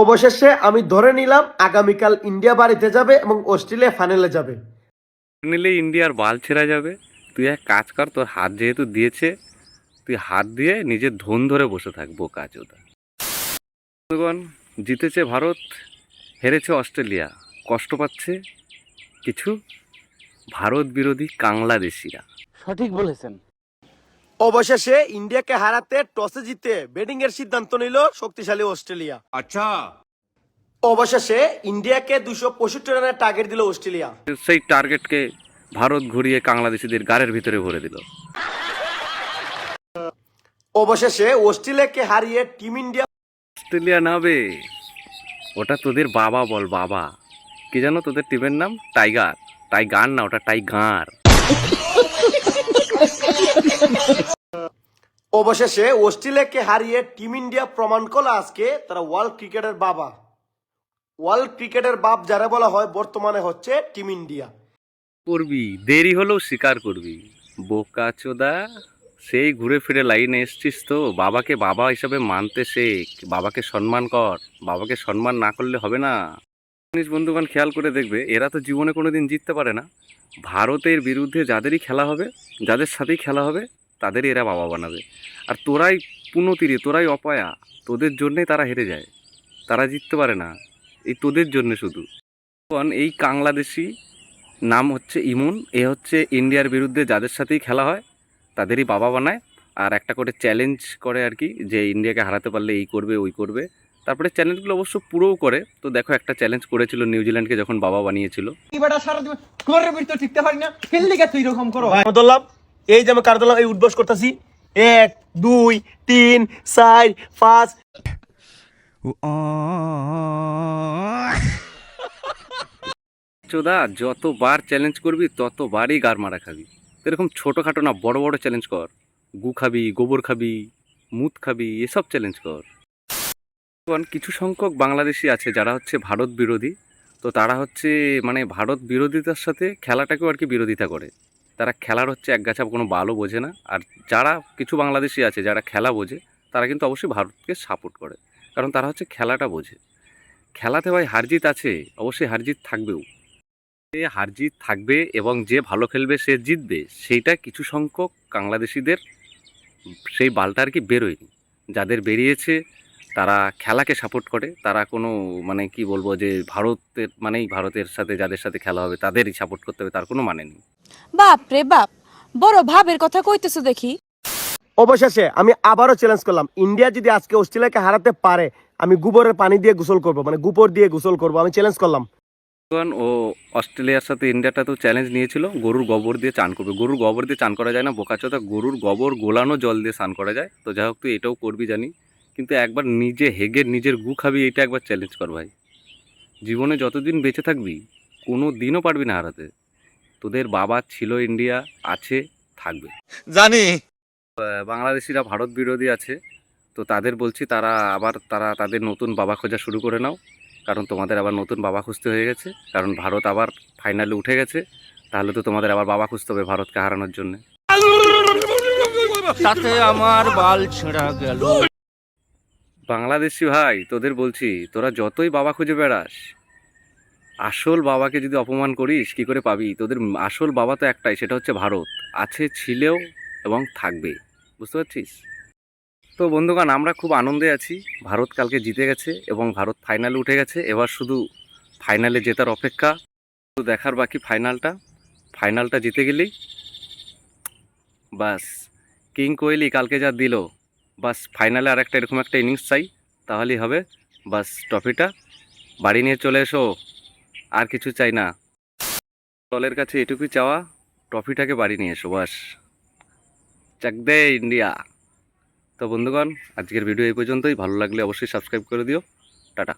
অবশেষে আমি ধরে নিলাম আগামীকাল ইন্ডিয়া বাড়িতে যাবে এবং অস্ট্রেলিয়া ফাইনালে যাবে। নিলে ইন্ডিয়ার বাল ছেঁড়া যাবে। তুই এক কাজ কর তোর হাত যেহেতু দিয়েছে তুই হাত দিয়ে নিজের ধন ধরে বসে থাকব কাজ বন্ধুগণ, জিতেছে ভারত হেরেছে অস্ট্রেলিয়া। কষ্ট পাচ্ছে কিছু ভারত বিরোধী কাংলাদেশিরা। সঠিক বলেছেন। অবশেষে ইন্ডিয়াকে হারাতে টসে জিতে ব্যাটিং এর সিদ্ধান্ত নিল শক্তিশালী অস্ট্রেলিয়া। আচ্ছা। অবশেষে ইন্ডিয়াকে দুশো পঁয়ষট্টি রানের টার্গেট দিল অস্ট্রেলিয়া। সেই টার্গেটকে ভারত ঘুরিয়ে বাংলাদেশিদের গাড়ের ভিতরে ভরে দিল। অবশেষে অস্ট্রেলিয়াকে হারিয়ে টিম ইন্ডিয়া অস্ট্রেলিয়া নাবে ওটা তোদের বাবা বল বাবা। কি জানো তোদের টিমের নাম? টাইগার। টাইগার না ওটা টাইগার। অবশেষে অস্ট্রেলিয়াকে হারিয়ে টিম ইন্ডিয়া প্রমাণ করল আজকে তারা ওয়ার্ল্ড ক্রিকেটের বাবা। ওয়ার্ল্ড ক্রিকেটের বাপ যারা বলা হয় বর্তমানে হচ্ছে টিম ইন্ডিয়া। করবি, দেরি হলেও স্বীকার করবি। বোকা চোদা, সেই ঘুরে ফিরে লাইনে এসছিস তো। বাবাকে বাবা হিসাবে মানতে শেখ। বাবাকে সম্মান কর। বাবাকে সম্মান না করলে হবে না। জিনিস বন্ধুগণ খেয়াল করে দেখবে, এরা তো জীবনে কোনো দিন জিততে পারে না। ভারতের বিরুদ্ধে যাদেরই খেলা হবে, যাদের সাথেই খেলা হবে, তাদেরই এরা বাবা বানাবে। আর তোরাই পুনতিরে, তোরাই অপয়া, তোদের জন্যেই তারা হেরে যায়। তারা জিততে পারে না, এই তোদের জন্যে শুধু। এই কাংলাদেশি নাম হচ্ছে ইমুন, এ হচ্ছে ইন্ডিয়ার বিরুদ্ধে যাদের সাথেই খেলা হয়, তাদেরই বাবা বানায়। আর একটা করে চ্যালেঞ্জ করে আর কি, যে ইন্ডিয়াকে হারাতে পারলে এই করবে, ওই করবে। তারপরে চ্যালেঞ্জগুলো অবশ্য পুরোও করে। তো দেখো একটা চ্যালেঞ্জ করেছিল নিউজিল্যান্ডকে যখন বাবা বানিয়েছিল। পারি না। তুই এরকম করো। ধরলাম এই যে আমি কার ধরলাম এই উদ্বোস করতেছি। এক দুই তিন চার পাঁচ। চোদা যতবার চ্যালেঞ্জ করবি ততবারই গার মারা খাবি। এরকম ছোটোখাটো না বড় বড় চ্যালেঞ্জ কর। গু খাবি গোবর খাবি মুত খাবি এসব চ্যালেঞ্জ কর। কিছু সংখ্যক বাংলাদেশি আছে যারা হচ্ছে ভারত বিরোধী। তো তারা হচ্ছে মানে ভারত বিরোধিতার সাথে খেলাটাকেও আর কি বিরোধিতা করে। তারা খেলার হচ্ছে একগাছা কোনো বালও বোঝে না। আর যারা কিছু বাংলাদেশি আছে যারা খেলা বোঝে, তারা কিন্তু অবশ্যই ভারতকে সাপোর্ট করে। কারণ তারা হচ্ছে খেলাটা বোঝে। খেলাতে ভাই হারজিত আছে, অবশ্যই হারজিত থাকবেও। যে হারজিত থাকবে এবং যে ভালো খেলবে সে জিতবে, সেইটা কিছু সংখ্যক বাংলাদেশিদের, সেই বালটা আর কি বেরোয়নি। যাদের বেরিয়েছে তারা খেলাকে সাপোর্ট করে তারা কোনো মানে কি বলব যে ভারতের মানেই ভারতের সাথে যাদের সাথে খেলা হবে তাদেরই সাপোর্ট করতে হবে তার কোনো মানে নেই। বাপ রে বাপ বড় ভাবের কথা কইতেছো দেখি। অবশেষে আমি আবারও চ্যালেঞ্জ করলাম ইন্ডিয়া যদি আজকে অস্ট্রেলিয়াকে হারাতে পারে আমি গোবরের পানি দিয়ে গোসল করব মানে গোবর দিয়ে গোসল করব আমি চ্যালেঞ্জ করলাম। কারণ ও অস্ট্রেলিয়ার সাথে ইন্ডিয়াটা তো চ্যালেঞ্জ নিয়েছিল গরুর গোবর দিয়ে চান করবে। গরুর গোবর দিয়ে চান করা যায় না বোকাচোদা গরুর গোবর গোলানো জল দিয়ে স্নান করা যায়। তো যাই হোক তুই এটাও করবি জানি। কিন্তু একবার নিজে হেগে নিজের গু খাবি এটা একবার চ্যালেঞ্জ কর ভাই। জীবনে যতদিন বেঁচে থাকবি কোনো দিনও পারবি না হারাতে। তোদের বাবা ছিল ইন্ডিয়া আছে থাকবে। জানি। বাংলাদেশিরা ভারত বিরোধী আছে তো তাদের বলছি তারা আবার তারা তাদের নতুন বাবা খোঁজা শুরু করে নাও। কারণ তোমাদের আবার নতুন বাবা খুঁজতে হয়ে গেছে কারণ ভারত আবার ফাইনালে উঠে গেছে। তাহলে তো তোমাদের আবার বাবা খুঁজতে হবে ভারতকে হারানোর জন্য। তাতে আমার বাল ছেঁড়া গেল। বাংলাদেশি ভাই, তোদের বলছি, তোরা যতই বাবা খুঁজে বেড়াস, আসল বাবাকে যদি অপমান করিস, কি করে পাবি? তোদের আসল বাবা তো একটাই, সেটা হচ্ছে ভারত। আছে, ছিলেও এবং থাকবে। বুঝতে পারছিস? তো বন্ধুগণ, আমরা খুব আনন্দে আছি। ভারত কালকে জিতে গেছে এবং ভারত ফাইনালে উঠে গেছে। এবার শুধু ফাইনালে জেতার অপেক্ষা, শুধু দেখার বাকি ফাইনালটা ফাইনালটা জিতে গেলেই, বাস। কিং কোহলি কালকে যা দিল বাস ফাইনালে আর একটা এরকম একটা ইনিংস চাই, তাহলেই হবে। বাস ট্রফিটা। বাড়ি নিয়ে চলে এসো, আর কিছু চাই না। দলের কাছে এটুকুই চাওয়া, ট্রফিটাকে বাড়ি নিয়ে এসো, বাস। চাক দে ইন্ডিয়া। তো বন্ধুগণ, আজকের ভিডিও এই পর্যন্তই। ভালো লাগলে অবশ্যই সাবস্ক্রাইব করে দিও। টাটা।